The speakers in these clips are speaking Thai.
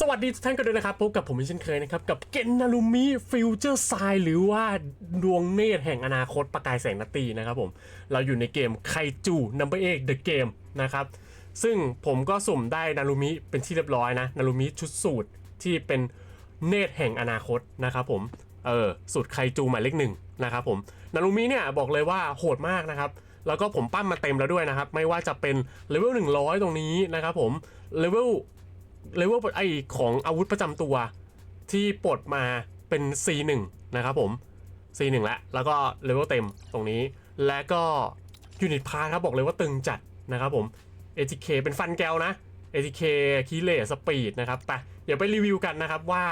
สวัสดีทุกท่านกันด้วยนะครับ พบกับผมเช่นเคยนะครับ กับเกนนารุมิฟิวเจอร์ไซหรือว่าดวงเนตรแห่งอนาคตประกายแสงนาตีนะครับผม เราอยู่ในเกมไคจูนัมเบอร์เอกเดอะเกมนะครับ ซึ่งผมก็สุ่มได้นารุมิเป็นที่เรียบร้อยนะ นารุมิชุดสูตรที่เป็นเนตรแห่งอนาคตนะครับผม เออสูตรไคจูหมายเลขหนึ่งนะครับผม นารุมิเนี่ยบอกเลยว่าโหดมากนะครับแล้วก็ผมปั้มมาเต็มแล้วด้วยนะครับ ไม่ว่าจะเป็นเลเวล100 ตรงนี้นะครับผมเลเวล เลเวลไอของอาวุธประจำตัวที่ปลดมาเป็น C1 นะครับผม C1 แล้วแล้วก็เลเวลเต็มตรงนี้ และก็ยูนิตพาครับบอกเลยว่าตึงจัดนะครับผม ATK เป็นฟันแก้วนะ ATK คีเลสปีดนะครับไปเดี๋ยวไปรีวิวกันนะครับว่า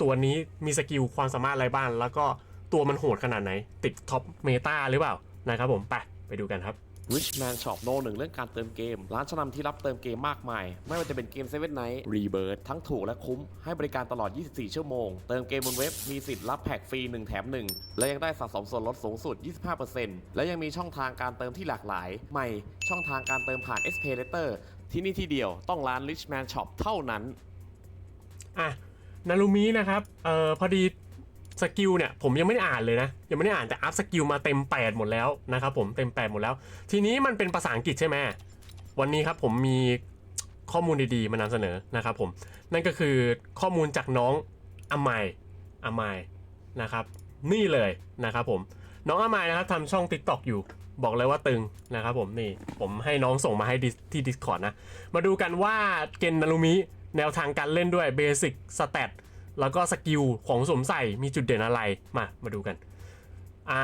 ตัวนี้มีสกิลความสามารถอะไรบ้างแล้วก็ตัวมันโหดขนาดไหน ติดท็อปเมตาหรือเปล่านะครับผมไปไปดูกันครับ Richman Shop โนหนึ่งเรื่องการเติมเกม ร้านชั้นนำที่รับเติมเกมมากมาย ไม่ว่าจะเป็นเกม Seven Night Rebirth ทั้งถูกและคุ้ม ให้บริการตลอด 24 ชั่วโมง เติมเกมบนเว็บมีสิทธิ์รับแพ็กฟรี 1 แถม 1 และยังได้สะสมส่วนลดสูงสุด 25%และยังมีช่องทางการเติมที่หลากหลาย ใหม่ ช่องทางการเติมผ่าน s p a y Later ที่นี่ที่เดียวต้องร้าน Richman Shop เท่านั้นอะนารุมินะครับเอ่อพอดี สกิลเนี่ยผมยังไม่ได้อ่านเลยนะ ยังไม่ได้อ่านแต่อัพสกิลมาเต็ม 8 หมดแล้วนะครับผมเต็ม 8 หมดแล้ว ทีนี้มันเป็นภาษาอังกฤษใช่ไหมวันนี้ครับผมมีข้อมูลดีๆ มานำเสนอนะครับผม นั่นก็คือข้อมูลจากน้องอามายอามายนะครับ นี่เลยนะครับผม น้องอามายนะครับทำช่อง TikTok อยู่บอกเลยว่าตึงนะครับผมนี่ผมให้น้องส่งมาให้ที่ Discord นะ มาดูกันว่าเกนนารุมิแนวทางการเล่นด้วยเบสิกสเตต แล้วก็สกิลของสวมใส่มีจุดเด่นอะไรมามาดูกันอ่า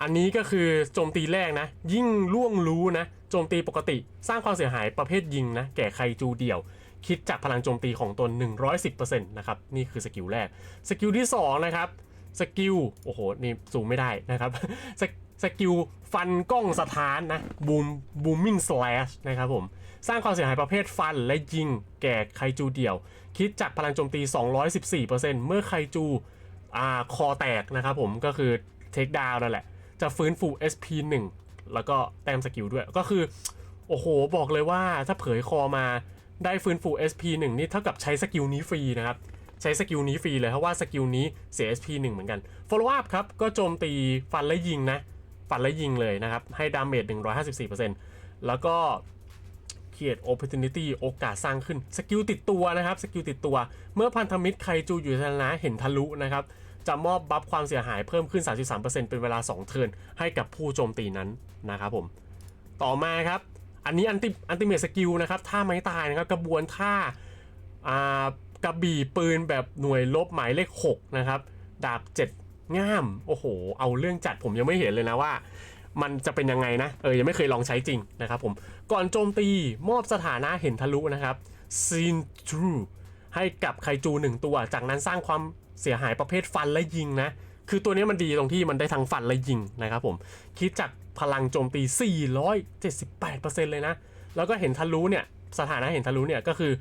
อันนี้ก็คือโจมตีแรกนะ ยิ่งล่วงรู้นะโจมตีปกติ สร้างความเสียหายประเภทยิงนะแก่ใครจูเดี่ยว คิดจากพลังโจมตีของตน 110%นะครับนี่คือสกิลแรกสกิลที่2นะครับสกิลโอ้โหนี่สูงไม่ได้นะครับสกสกิลฟันกล้องสถานนะบูมบูมมิ่งสแลชนะครับผม สร้างความเสียหายประเภทฟันและยิงแก่ไคจูเดี่ยว คิดจากพลังโจมตี 214%เมื่อไคจูอ่าคอแตกนะครับผมก็คือเทคดาวนั่นแหละ จะฟื้นฟู SP 1 แล้วก็แต้มสกิลด้วยก็คือ โอ้โห บอกเลยว่าถ้าเผยคอมาได้ฟื้นฟู SP 1 นี่เท่ากับใช้สกิลนี้ฟรีนะครับใช้สกิลนี้ฟรีเลยเพราะว่าสกิลนี้เสีย SP 1 เหมือนกัน follow up ครับ ก็โจมตีฟันและยิงนะ ฟันและยิงเลยนะครับ ให้ดาเมจ154%แล้วก็ create opportunity โอกาสสร้างขึ้นสกิลติดตัวนะครับสกิลติดตัว เมื่อพันธมิตรไคจูอยู่ในสถานะเห็นทะลุนะครับจะมอบบัฟความเสียหายเพิ่มขึ้น 33%เป็นเวลา 2 เทิร์นให้กับผู้โจมตีนั้นนะครับผม ต่อมาครับ อันนี้อันติอันติเมทสกิลนะครับท่าไม้ตายนะครับกระบวนท่าอ่ากระบี่ปืนแบบหน่วยลบหมายเลข 6 นะครับ ดาบ 7 ง่าม โอ้โห เอาเรื่องจัดผมยังไม่เห็นเลยนะว่า มันจะเป็นยังไงนะ เออ ยังไม่เคยลองใช้จริงนะครับผม ก่อนโจมตีมอบสถานะเห็นทะลุนะครับ Seen Through ให้กับไคจูหนึ่งตัว จากนั้นสร้างความเสียหายประเภทฟันและยิงนะ คือตัวนี้มันดีตรงที่มันได้ทั้งฟันและยิงนะครับผม คิดจากพลังโจมตี 478%เลยนะ แล้วก็เห็นทะลุเนี่ย สถานะเห็นทะลุเนี่ยก็คือ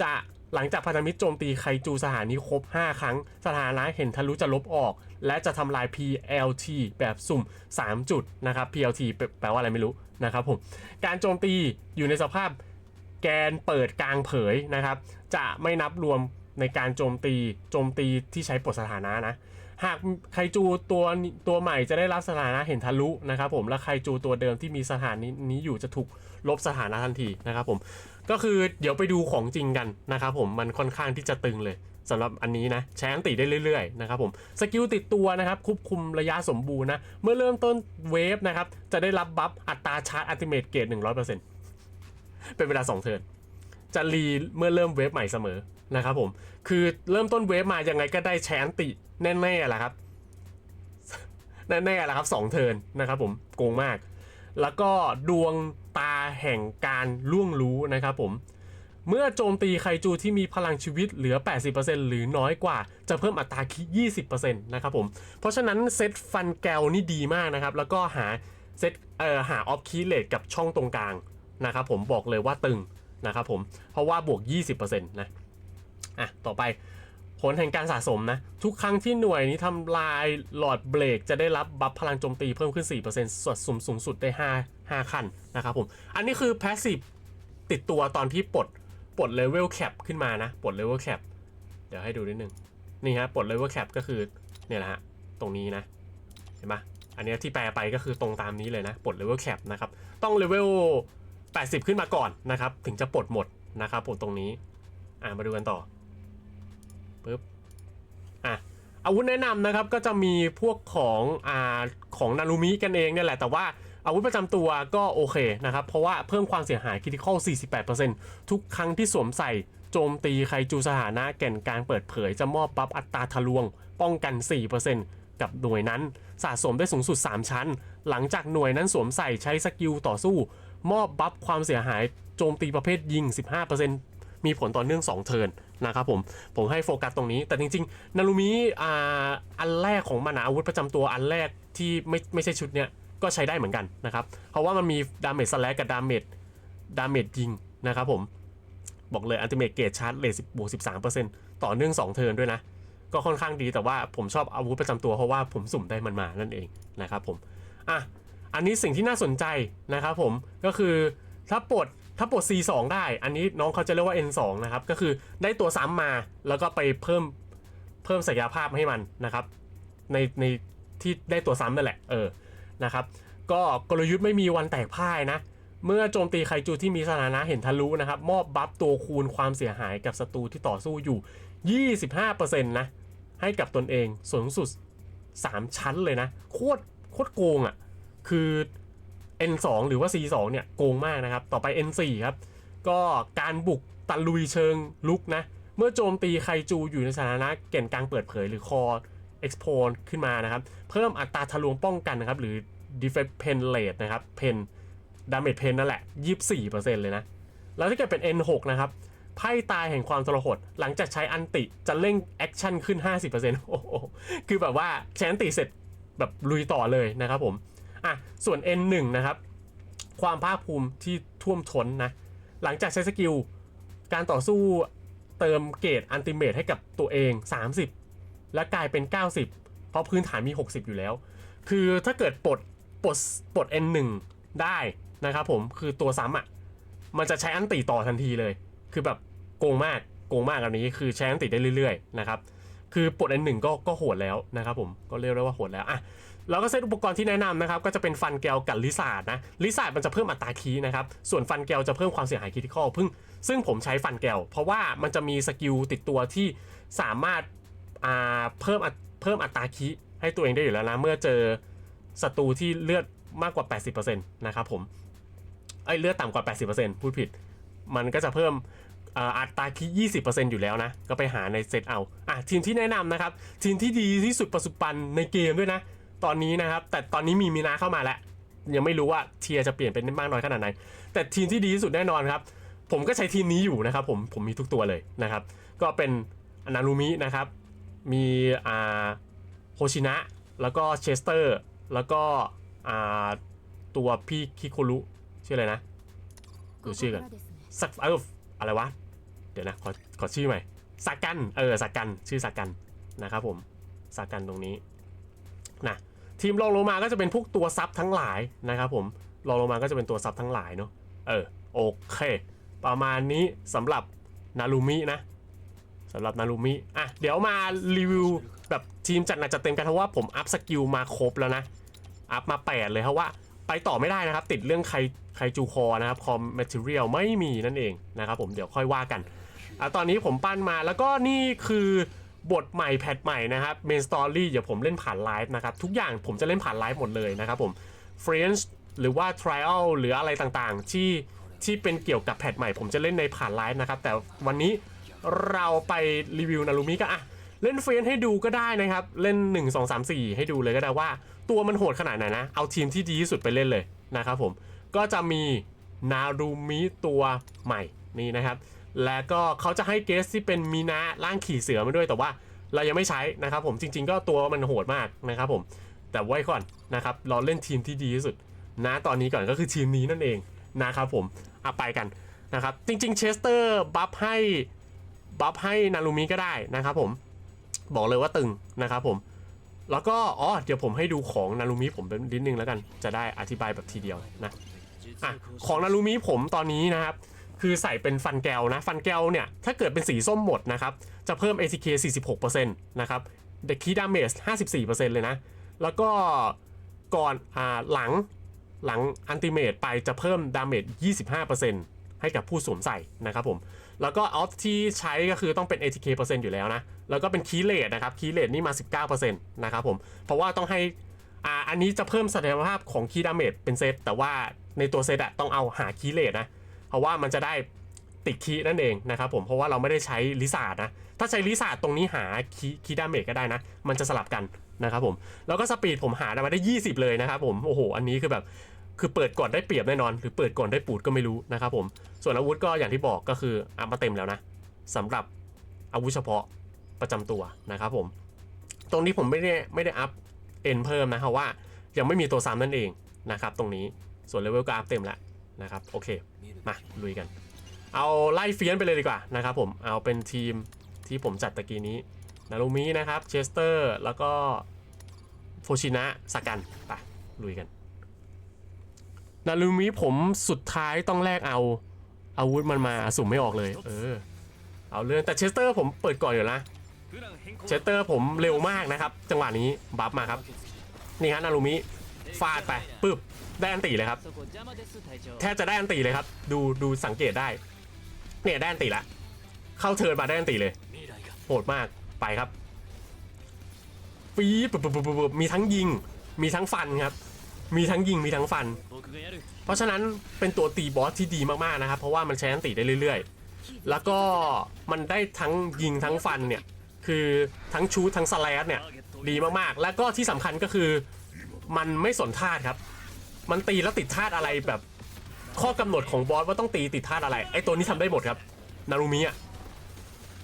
จะหลังจากพันธมิตรโจมตีไคจูสถานีครบ 5 ครั้ง สถานะเห็นทะลุจะลบออก และจะทำลาย PLT แบบสุ่ม 3 จุดนะครับ PLT แปลแปลว่าอะไรไม่รู้นะครับผม การโจมตีอยู่ในสภาพแกนเปิดกลางเผยนะครับ จะไม่นับรวมในการโจมตีโจมตีที่ใช้ปลดสถานะนะ หากไคจูตัวตัวใหม่จะได้รับสถานะเห็นทะลุนะครับผมและไคจูตัวเดิมที่มีสถานะนี้อยู่จะถูกลบสถานะทันทีนะครับผมก็คือเดี๋ยวไปดูของจริงกันนะครับผมมันค่อนข้างที่จะตึงเลย สำหรับอันนี้นะใช้อันติได้เรื่อยๆนะครับผมสกิลติดตัวนะครับควบคุมระยะสมบูรณ์นะ เมื่อเริ่มต้นเวฟนะครับ จะได้รับบัฟอัตราชาร์จอัลติเมทเกรด100%เป็นเวลา2เทิร์นจะรีเมื่อเริ่มเวฟใหม่เสมอนะครับผมคือเริ่มต้นเวฟมายังไงก็ได้แชนติแน่ๆแหละครับแน่ๆแหละครับ2เทิร์นนะครับผมโกงมาก แล้วก็ดวงตาแห่งการล่วงรู้นะครับผม เมื่อโจมตีไคจูที่มีพลังชีวิตเหลือ 80%หรือน้อยกว่า จะเพิ่มอัตราคิ20%นะครับผม เพราะฉะนั้นเซตฟันแกลนี่ดีมากนะครับ แล้วก็หาเซตเอ่อหาออฟคีเลตกับช่องตรงกลางนะครับผมบอกเลยว่าตึงนะครับผม เพราะว่าบวก 20%นะ อะ ต่อไปผลแห่งการสะสมนะ ทุกครั้งที่หน่วยนี้ทำลายหลอดเบรกจะได้รับบัฟพลังโจมตีเพิ่มขึ้น 4%ส่วนสูงสูงสุดได้ 5 5 ขั้นนะครับผม อันนี้คือแพสซีฟติดตัวตอนที่ปลด ปลดเลเวลแคปขึ้นมานะปลดเลเวลแคปเดี๋ยวให้ดูนิดนึงนี่ฮะปลดเลเวลแคปก็คือเนี่ยแหละฮะตรงนี้นะเห็นปะอันเนี้ยที่แปลไปก็คือตรงตามนี้เลยนะปลดเลเวลแคปนะครับต้องเลเวล80 ขึ้นมาก่อนนะครับ ถึงจะปลดหมดนะครับผมตรงนี้อ่มาดูกันต่อปึ๊บอะอาวุธแนะนำนะครับก็จะมีพวกของอ่าของนารูมิกันเองเนี่ยแหละแต่ว่า อาวุธประจำตัวก็โอเคนะครับ เพราะว่าเพิ่มความเสียหายคริติคอล 48%ทุกครั้งที่สวมใส่โจมตีใครจูสถานะแก่นกางเปิดเผยจะมอบบัฟอัตราทะลวง ป้องกัน 4%กับหน่วยนั้น สะสมได้สูงสุด 3 ชั้น หลังจากหน่วยนั้นสวมใส่ใช้สกิลต่อสู้ มอบบัฟความเสียหายโจมตีประเภทยิง 15%มีผลต่อเนื่อง 2 เทิร์นนะครับผม ผมให้โฟกัสตรงนี้ แต่จริงๆ นารุมิอ่าอันแรกของมันอะอาวุธประจำตัวอันแรกที่ไม่ไม่ใช่ชุดเนี้ย ก็ใช้ได้เหมือนกันนะครับ เพราะว่ามันมีดาเมจสแลกกับดาเมจดาเมจยิงนะครับผม บอกเลยอันติเมทเกตชาร์จเลทบบวก13%ต่อเนื่อง2เทิร์นด้วยนะ ก็ค่อนข้างดีแต่ว่าผมชอบอาวุธประจำตัวเพราะว่าผมสุ่มได้มันมานั่นเองนะครับผม อะ อันนี้สิ่งที่น่าสนใจนะครับผมก็คือถ้าปลดถ้าปลด C2 ได้ อันนี้น้องเขาจะเรียกว่า N2 นะครับ ก็คือได้ตัวซ้ำมาแล้วก็ไปเพิ่มเพิ่มศักยภาพให้มันนะครับ ในในที่ได้ตัวซ้ำนั่นแหละ เออ นะครับก็กลยุทธ์ไม่มีวันแตกพ่ายนะ เมื่อโจมตีไคจูที่มีสถานะเห็นทะลุนะครับ มอบบัฟตัวคูณความเสียหายกับศัตรูที่ต่อสู้อยู่ 25%นะให้กับตนเองสูงสุด 3 ชั้นเลยนะ โคตรโคตรโกงอะ่ะ คือ N2 หรือว่า C2 เนี่ยโกงมากนะครับ ต่อไป N4 ครับ ก็การบุกตะลุยเชิงลุกนะ เมื่อโจมตีไคจูอยู่ในสถานะแก่นกลางเปิดเผยหรือคอ Expo ขึ้นมานะครับ เพิ่มอัตราทะลวงป้องกันนะครับ หรือ defect pen rate นะครับ pen damage pen นั่นแหละ 24%เลยนะ แล้วถ้าเกิดเป็น N6 นะครับ ไพ่ตายแห่งความทรหด หลังจากใช้อันติจะเร่งแอคชั่นขึ้น 50%โอ้โหคือแบบว่าใช้อันติเสร็จแบบลุยต่อเลยนะครับผมอะส่วน N1 นะครับ ความภาคภูมิที่ท่วมท้นนะ หลังจากใช้สกิลการต่อสู้เติมเกรดอันติเมทให้กับตัวเอง 30 และกลายเป็น 90 เพราะพื้นฐานมี 60 อยู่แล้ว คือถ้าเกิดปลดปลดปลด N1 ได้นะครับผมคือตัวซ้ำอะมันจะใช้อันติต่อทันทีเลย คือแบบโกงมากโกงมากอันนี้คือใช้อันติได้เรื่อยๆนะครับคือปลด N1 ก็ก็โหดแล้วนะครับผมก็เรียกได้ว่าโหดแล้วอะแล้วก็เซตอุปกรณ์ที่แนะนำนะครับ ก็จะเป็นฟันแกวกับลิซาร์ดนะลิซาร์ดมันจะเพิ่มอัตราคีนะครับ ส่วนฟันแกวจะเพิ่มความเสียหายคริติคอลพึ่งซึ่งผมใช้ฟันแกวเพราะว่ามันจะมีสกิลติดตัวที่สามารถ เพิ่มอัตเพิ่มอัตราคีย์ให้ตัวเองได้อยู่แล้วนะ เมื่อเจอศัตรูที่เลือดมากกว่า 80%นะครับผมเอ้เลือดต่ำกว่า 80%พูดผิด มันก็จะเพิ่มอัตราคิด20%อยู่แล้วนะ ก็ไปหาในเซตเอาอะทีมที่แนะนำนะครับ ทีมที่ดีที่สุดปัจจุบันในเกมด้วยนะ ตอนนี้นะครับ แต่ตอนนี้มีมีนาเข้ามาแล้ว ยังไม่รู้ว่าเทียจะเปลี่ยนเป็นมากน้อยขนาดไหน แต่ทีมที่ดีที่สุดแน่นอนครับ ผมก็ใช้ทีมนี้อยู่นะครับผม ผมมีทุกตัวเลยนะครับ ก็เป็นนารูมินะครับ มีอ่าโฮชินะ แล้วก็เชสเตอร์ แล้วก็อ่าตัวพี่คิโครุชื่ออะไรนะดูชื่อกันสักเอออะไรวะ เดี๋ยวนะ ขอขอชื่อใหม่สักกันเออสักกันชื่อสักกันนะครับผมสักกันตรงนี้นะทีมรองลงมาก็จะเป็นพวกตัวซับทั้งหลายนะครับผมรองลงมาก็จะเป็นตัวซับทั้งหลายเนาะเออโอเค ประมาณนี้สำหรับนารุมินะ สำหรับนารุมิ อะ เดี๋ยวมารีวิวแบบทีมจัดหนักจัดเต็มกันเพราะว่าผมอัพสกิลมาครบแล้วนะ อัพมา 8 เลยเพราะว่าไปต่อไม่ได้นะครับ ติดเรื่องไคไคจูคอนะครับคอมแมทเทียลไม่มีนั่นเองนะครับผมเดี๋ยวค่อยว่ากันอะตอนนี้ผมปั้นมาแล้วก็นี่คือบทใหม่แพทใหม่นะครับเมนสตอรี่เดี๋ยวผมเล่นผ่านไลฟ์นะครับ ทุกอย่างผมจะเล่นผ่านไลฟ์หมดเลยนะครับผมเฟรนช์หรือว่า Trial หรืออะไรต่างๆ ที่ที่เป็นเกี่ยวกับแพทใหม่ ผมจะเล่นในผ่านไลฟ์นะครับ แต่วันนี้ เราไปรีวิวนารุมิกันอะเล่นเฟรนให้ดูก็ได้นะครับ เล่น 1 2 3 4 ให้ดูเลยก็ได้ว่า ตัวมันโหดขนาดไหนนะ เอาทีมที่ดีที่สุดไปเล่นเลยนะครับผม ก็จะมีนารูมิตัวใหม่นี่นะครับ แล้วก็เขาจะให้เกสที่เป็นมีนาร่างขี่เสือมาด้วยแต่ว่าเรายังไม่ใช้นะครับผมจริง ๆ ก็ตัวมันโหดมากนะครับผมแต่ไว้ก่อนนะครับเราเล่นทีมที่ดีที่สุดนะตอนนี้ก่อนก็คือทีมนี้นั่นเองนะครับผมเอาไปกันนะครับจริงๆเชสเตอร์บัฟให้ บัฟให้นารูมิก็ได้นะครับผมบอกเลยว่าตึงนะครับผม แล้วก็อ๋อเดี๋ยวผมให้ดูของนารุมิผมเป็นนิดนึงแล้วกัน จะได้อธิบายแบบทีเดียวนะอะของนารุมิผมตอนนี้นะครับ คือใส่เป็นฟันแก้วนะ ฟันแก้วเนี่ย ถ้าเกิดเป็นสีส้มหมดนะครับ จะเพิ่ม ATK 46%นะครับเด็กคีดาเมจ54%เลยนะ แล้วก็ก่อนอ่าหลังหลังอันติเมตไปจะเพิ่มดาเมจ25%ให้กับผู้สวมใส่นะครับผม แล้วก็ออฟที่ใช้ก็คือต้องเป็น ATK เปอร์เซ็นต์อยู่แล้วนะ แล้วก็เป็นคีเลตนะครับ คีเลตนี่มา 19%นะครับผม เพราะว่าต้องให้อ่าอันนี้จะเพิ่มศักยภาพของคีดาเมจเป็นเซต แต่ว่าในตัวเซตอะต้องเอาหาคีเลตนะ เพราะว่ามันจะได้ติดคีนั่นเองนะครับผม เพราะว่าเราไม่ได้ใช้ลิซ่านะ ถ้าใช้ลิซ่าตรงนี้หาคีคีดาเมจก็ได้นะ มันจะสลับกันนะครับผม แล้วก็สปีดผมหามาได้ 20 เลยนะครับผม โอ้โห อันนี้คือแบบ คือเปิดก่อนได้เปรียบแน่นอน หรือเปิดก่อนได้ปูดก็ไม่รู้นะครับผม ส่วนอาวุธก็อย่างที่บอกก็คืออัพมาเต็มแล้วนะสำหรับอาวุธเฉพาะประจำตัวนะครับผม ตรงนี้ผมไม่ได้ไม่ได้อัพเอ็นเพิ่มนะเพราะว่ายังไม่มีตัวซ้ำนั่นเองนะครับตรงนี้ส่วนเลเวลก็อัพเต็มแล้วนะครับโอเคมาลุยกัน เอาไล่เฟียนไปเลยดีกว่านะครับผมเอาเป็นทีมที่ผมจัดตะกี้นี้นารุมินะครับเชสเตอร์แล้วก็โฟชินะสกันไปลุยกัน นารุมิผมสุดท้ายต้องแลกเอา อาวุธมันมาสุ่มไม่ออกเลย เออ เอาเรื่องแต่เชสเตอร์ผมเปิดก่อนอยู่นะเชสเตอร์ผมเร็วมากนะครับ จังหวะนี้บัฟมาครับ นี่ฮะนารุมิฟาดไปปึ๊บได้อันตีเลยครับ แทบจะได้อันตีเลยครับ ดูดูสังเกตได้ เนี่ยได้อันตีละ เข้าเทิร์นมาได้อันตีเลยโหดมากไปครับปี๊บบบบบมีทั้งยิง มีทั้งฟันครับ มีทั้งยิงมีทั้งฟัน เพราะฉะนั้นเป็นตัวตีบอสที่ดีมากๆนะครับ เพราะว่ามันใช้อันตีได้เรื่อยๆ แล้วก็มันได้ทั้งยิงทั้งฟันเนี่ย คือทั้งชูทั้งสแลชเนี่ยดีมากๆ แล้วก็ที่สำคัญก็คือมันไม่สนธาตุครับ มันตีแล้วติดธาตุอะไรแบบ ข้อกำหนดของบอสว่าต้องตีติดธาตุอะไรไอตัวนี้ทำได้หมดครับ นารุมิอะ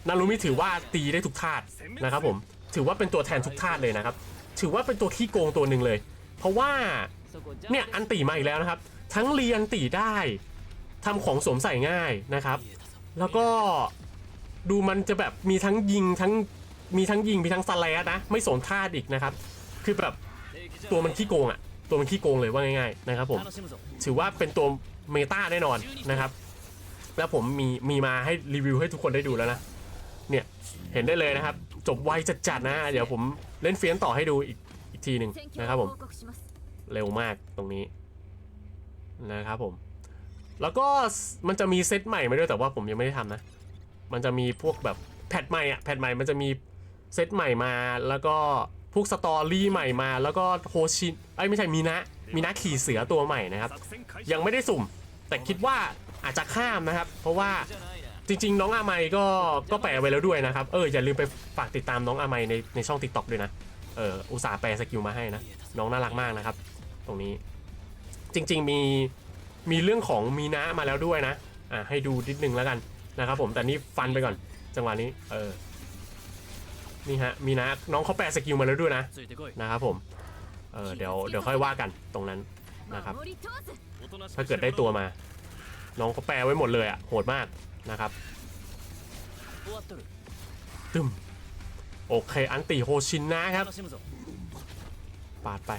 นารุมิถือว่าตีได้ทุกธาตุนะครับผมถือว่าเป็นตัวแทนทุกธาตุเลยนะครับ ถือว่าเป็นตัวขี้โกงตัวหนึ่งเลย เพราะว่าเนี่ยอันตีมาอีกแล้วนะครับ ทั้งเรียนตีได้ทำของสวมใส่ง่ายนะครับ แล้วก็ดูมันจะแบบมีทั้งยิงทั้งมีทั้งยิงมีทั้งสแลชนะ ไม่สนท่าอีกนะครับ คือแบบตัวมันขี้โกงอะตัวมันขี้โกงเลยว่าง่ายๆนะครับผมถือว่าเป็นตัวเมตาแน่นอนนะครับ แล้วผมมีมีมาให้รีวิวให้ทุกคนได้ดูแล้วนะเนี่ยเห็นได้เลยนะครับ จบไวจัดๆนะ เดี๋ยวผมเล่นเฟียนต่อให้ดูอีก ทีหนึ่งนะครับผม เร็วมากตรงนี้นะครับผม แล้วก็มันจะมีเซตใหม่มาด้วยแต่ว่าผมยังไม่ได้ทำนะ มันจะมีพวกแบบแพทใหม่อะแพทใหม่มันจะมีเซตใหม่มาแล้วก็พวกสตอรี่ใหม่มา แล้วก็โฮชินไอ้ไม่ใช่มีนะมีนะขี่เสือตัวใหม่นะครับ ยังไม่ได้สุ่ม แต่คิดว่าอาจจะข้ามนะครับ เพราะว่าจริง ๆ น้องอาไมก็ก็แปลไว้แล้วด้วยนะครับ เอออย่าลืมไปฝากติดตามน้องอาไมในในช่อง t ิ k t o k ด้วยนะ เอออุตส่าห์แปลสกิลมาให้นะ น้องน่ารักมากนะครับ ตรงนี้ จริงๆมีมีเรื่องของมีนะมาแล้วด้วยนะอะให้ดูนิดนึงแล้วกันนะครับผมแต่นี่ฟันไปก่อนจังหวะนี้เออนี่ฮะมีนะน้องเขาแปลสกิลมาแล้วด้วยนะนะครับผมเออเดี๋ยวเดี๋ยวค่อยว่ากันตรงนั้นนะครับถ้าเกิดได้ตัวมา น้องเขาแปลไว้หมดเลยอะโหดมากนะครับตึม โอเคอันติโฮชินนะครับปาดไป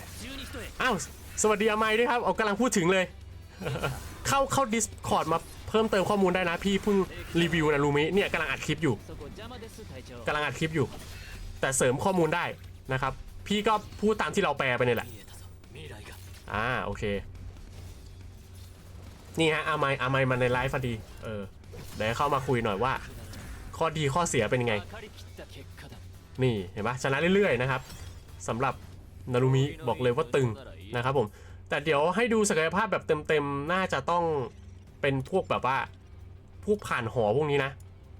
อ้าวสวัสดีอาไมด้วยครับเอากำลังพูดถึงเลย เข้าเข้า Discord มาเพิ่มเติมข้อมูลได้นะพี่เพิ่งรีวิวนะรูมิเนี่ยกำลังอัดคลิปอยู่กำลังอัดคลิปอยู่ แต่เสริมข้อมูลได้นะครับ พี่ก็พูดตามที่เราแปลไปนี่แหละอ่าโอเค นี่ฮะอาไมอาไมมาในไลฟ์พอดี เออเดี๋ยวเข้ามาคุยหน่อยว่า ข้อดีข้อเสียเป็นยังไง นี่เห็นปะชนะเรื่อยๆนะครับสำหรับนารุมิบอกเลยว่าตึงนะครับผม แต่เดี๋ยวให้ดูศักยภาพแบบเต็มๆ น่าจะต้องเป็นพวกแบบว่า พวกผ่านหอพวกนี้นะ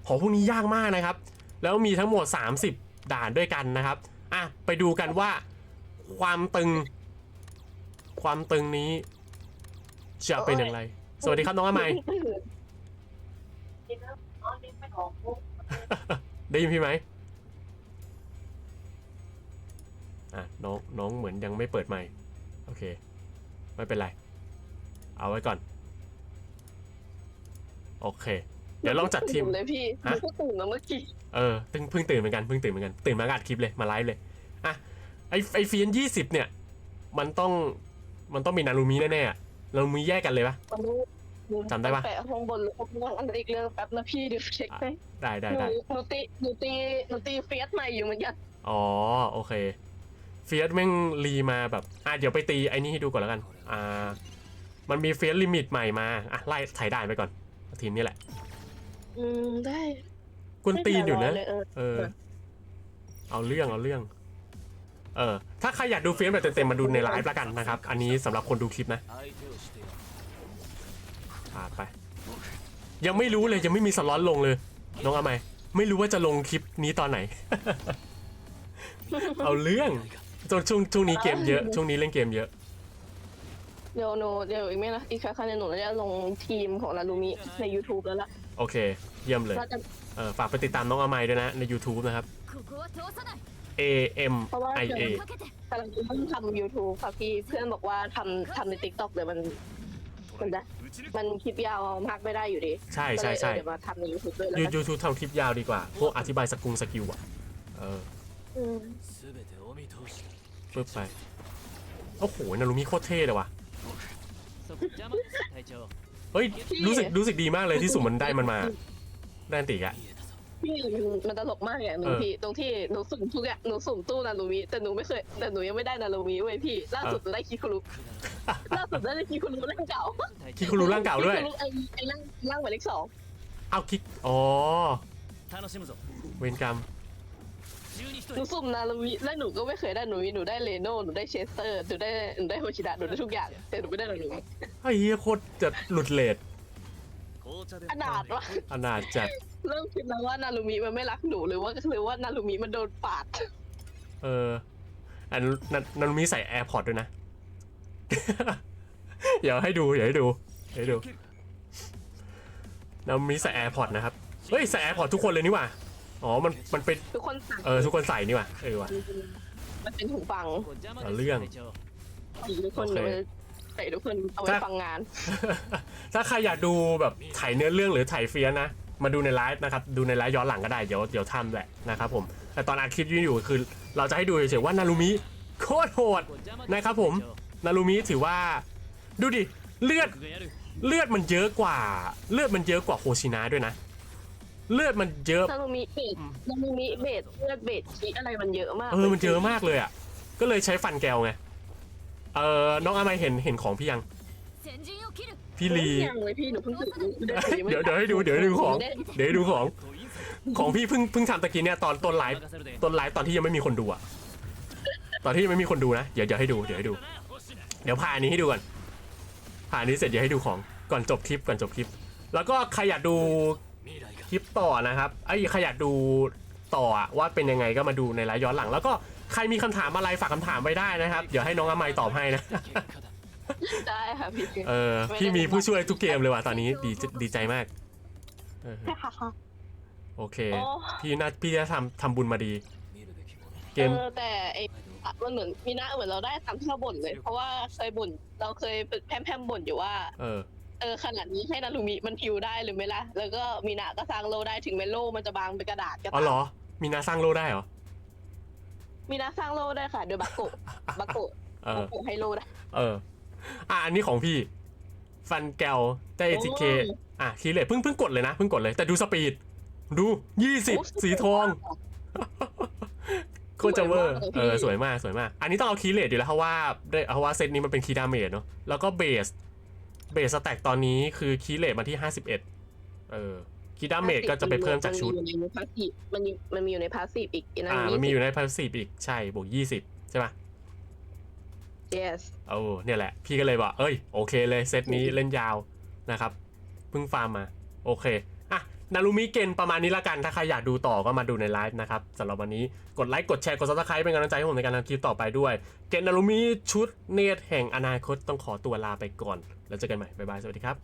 หอพวกนี้ยากมากนะครับ แล้วมีทั้งหมด 30 ด่านด้วยกันนะครับอะไปดูกันว่าความตึง ความตึงนี้ จะเป็นอย่างไร สวัสดีครับน้องอาไมได้ยินพี่ไหม อะน้องน้องเหมือนยังไม่เปิดไมค์โอเค ไม่เป็นไร เอาไว้ก่อน โอเค เดี๋ยวลองจัดทีมเลยพี่หฮะนูก็ตื่นมาเมื่อกี้เออเพิ่งเพิ่งตื่นเหมือนกันเพิ่งตื่นเหมือนกันตื่นมาก็อัดคลิปเลยมาไลฟ์เลยอะไอไอเฟียนยี่สิบเนี่ย มันต้องมันต้องมีนารูมิแน่ๆอะนารูมิแยกกันเลยปะมันต้องจำได้ปะแปะข้างบนหรือข้างล่างอันอีกเรื่องแป๊บนะพี่เดี๋ยวเช็คให้ได้ได้หนูได้หนูตีหนูตีหนูตีเฟียสใหม่อยู่เหมือนกันอ๋อโอเค เฟียสแม่งรีมาแบบ อะเดี๋ยวไปตีไอ้นี่ให้ดูก่อนแล้วกัน อ่า มันมีเฟียสลิมิตใหม่มา อะ ไล่ถ่ายได้ไปก่อน ทีมนี้แหละ อืมได้กวนตีนอยู่นะ ไม่เป็ไรเลยเออเออ เอาเรื่องเอาเรื่อง เออ ถ้าใครอยากดูเฟียสแบบเต็มๆมาดูในไลฟ์แล้วกันนะครับ อันนี้สำหรับคนดูคลิปนะผ่านไป ยังไม่รู้เลยยังไม่มีสล็อตลงเลย น้องอาไมไม่รู้ว่าจะลงคลิปนี้ตอนไหน เอาเรื่อง ช่วงช่วงช่วงนี้เกมเยอะ ช่วงนี้เล่นเกมเยอะ เดี๋ยวหนูเดี๋ยวอีกไม่นะอีกครั้งหนึงหนูจะลงทีมของนารูมิใน YouTube แล้วล่ะ โอเค เยี่ยมเลย ว่าจะ เออฝากไปติดตามน้องอาไมด้วยนะ ใน YouTube นะครับ ここは通さない A M I A かけて กำลังเพิ่งทำ YouTube ค่ะพี่เพื่อนบอกว่าทำทำใน TikTok เดี๋ยวมันมันได้มันคลิปยาวมากไม่ได้อยู่ดี ใช่ใช่ใช่ ก็เลยเออเดี๋ยวมาทำใน YouTube ด้วยแล้ว ยู กัน ยูทูบทำคลิปยาวดีกว่า พวกอธิบายสกุลสกิลอ่ะ เออ อืม ปึ๊บไป โอ้โห นารุมิโคตรเท่เลยว่ะ เฮ้ย รู้สึก รู้สึกดีมากเลยที่สุ่มมันได้มันมาได้อันติกอะ พี่มันมันตลกมากอย่างหนึ่งเออพี่ตรงที่หนูสุ่มทุกอย่างหนูสุ่มตู้นารูมิแต่หนูไม่เคยแต่หนูยังไม่ได้นารูมิเว้ยพี่ล่าสุดหนูได้คิคุรุล่าสุดได้คิคุรุร่างเก่าคิคุรุร่างเก่าด้วย คิคุรุไอ้ไอ้ร่างร่างหมายเลขสองเอาคิก อ๋อ เวนกรรม หนูสุ่มนารูมิแล้วหนูก็ไม่เคยได้นารูมิหนูได้เลโน่หนูได้เชสเตอร์หนูได้หนูได้โฮชิดะหนูได้ทุกอย่างแต่หนูไม่ได้นารูมิไอ้เหี้ยโคตรจะหลุดเลทขนาดวะอนาถจัดเริ่มคิดแล้วว่านารูมิมันไม่รักหนูหรือว่าหรือว่านารูมิมันโดนปาดเอออันนั้นนารุมิใส่แอร์พอร์ตด้วยนะเดี๋ยวให้ดูเดี๋ยวให้ดูเดี๋ยวให้ดูนารุมิใส่แอร์พอร์ตนะครับเฮ้ยใส่แอร์พอร์ตทุกคนเลยนี่หว่า อ๋อ มัน มันเป็น ทุกคนสั่งเออ ทุกคนใส่นี่หว่าเออว่ะ มันเป็นหูฟังเอาเรื่อง ทุกคนโอเค ใส่ทุกคนเอาไว้ถ้าฟังงาน ถ้าใครอยากดูแบบถ่ายเนื้อเรื่องหรือถ่ายเฟียสนะ มาดูในไลฟ์นะครับ ดูในไลฟ์ย้อนหลังก็ได้ เดี๋ยว เดี๋ยวทำแหละนะครับผม แต่ตอนอัดคลิปอยู่คือ เราจะให้ดูเฉยๆว่านารุมิโคตรโหดนะครับผม นารุมิถือว่า ดูดิ เลือด เลือดมันเยอะกว่า เลือดมันเยอะกว่าโฮชินะด้วยนะ เลือดมันเยอะซาโนมิเบดซาโนมิเบดเลือดเบดชีอะไรมันเยอะมากเออมันเยอะมากเลยอะก็เลยใช้ฟันแกวไงเออน้องอามัยเห็นเห็นของพี่ยังพี่ลีเดี๋ยวเดี๋ยวให้ดูเดี๋ยวให้ดูของเดี๋ยวดูของของพี่เพิ่งเพิ่งทำตะกี้เนี่ยตอนต้นไลฟ์ต้นไลฟ์ตอนที่ยังไม่มีคนดูอะตอนที่ยังไม่มีคนดูนะเดี๋ยวเดี๋ยวให้ดูเดี๋ยวให้ดู เดี๋ยวผ่านนี้ให้ดูก่อนผ่านนี้เสร็จเดี๋ยวให้ดูของก่อนจบคลิปก่อนจบคลิป แล้วก็ใครอยากดู คลิปต่อนะครับไอ้ยใครอยากดูต่ออะว่าเป็นยังไงก็มาดูในไลฟ์ย้อนหลัง แล้วก็ใครมีคำถามอะไรฝากคำถามไว้ได้นะครับ เดี๋ยวให้น้องอาไมตอบให้นะได้ค่ะพี่เออพี่มีผู้ช่วยทุกเกมเลยว่ะตอนนี้ดีดีใจมากเออโอเคโอ้พี่น่าพี่จะทำทำบุญมาดี เกเอมอแต่ไอ้อะมันเหมือนมีหน้าเหมือนเราได้ตามที่เราบ่นเลย เพราะว่าเคยบ่นเราเคยแพมแพมบ่นอยู่ว่า เออ เออขนาดนี้ให้นารูมิมันพิวได้หรือไม่ล่ะ แล้วก็มีนาก็สร้างโลได้ถึงแม้โลมันจะบางเป็นกระดาษก็อ๋อตามเหรอมีนาสร้างโลได้เหรอ มีนาสร้างโลได้ค่ะ โดยบักโกะบักโกะเอบัอ กโกะให้โลได้ เออ อะ อันนี้ของพี่ ฟันแกวได้เอทีเคโอ้ย อะคีเลยเพิ่งเพิ่งกดเลยนะ เพิ่งกดเลย แต่ดูสปีด ดูยี่สิบสีทอง โคตรจะเวอร์เออ สวยมาก สวยมาก อันนี้ต้องเอาคีเลตอยู่แล้วเพราะว่าได้เพราะว่าเซตนี้มันเป็นคีดาเมจเนาะ แล้วก็เบส เบสสแต็กตอนนี้คือคีเลตมาที่51เออคีดาเมจก็จะไปเพิ่มจากชุด มันอยู่ในพาสซีฟมันอยู่มันมีอยู่ในพาสซีฟอีกอันนั้นอ่ามันมีอยู่ในพาสซีฟอีกใช่บวก20ใช่ปะ yes โอ้เนี่ยแหละ พี่ก็เลยบอกเอ้ย โอเคเลยเซตนี้เล่นยาวนะครับ เพิ่งฟาร์มมา โอเคอะ นารุมิเกนประมาณนี้ละกัน ถ้าใครอยากดูต่อก็มาดูในไลฟ์นะครับสำหรับวันนี้กดไลค์กดแชร์กดซับสไครป์เป็นกำลังใจให้ผมในการทำคลิปต่อไปด้วย เกนนารุมิชุดเนตรแห่งอนาคตต้องขอตัวลาไปก่อน แล้วเจอกันใหม่บ๊ายบายสวัสดีครับ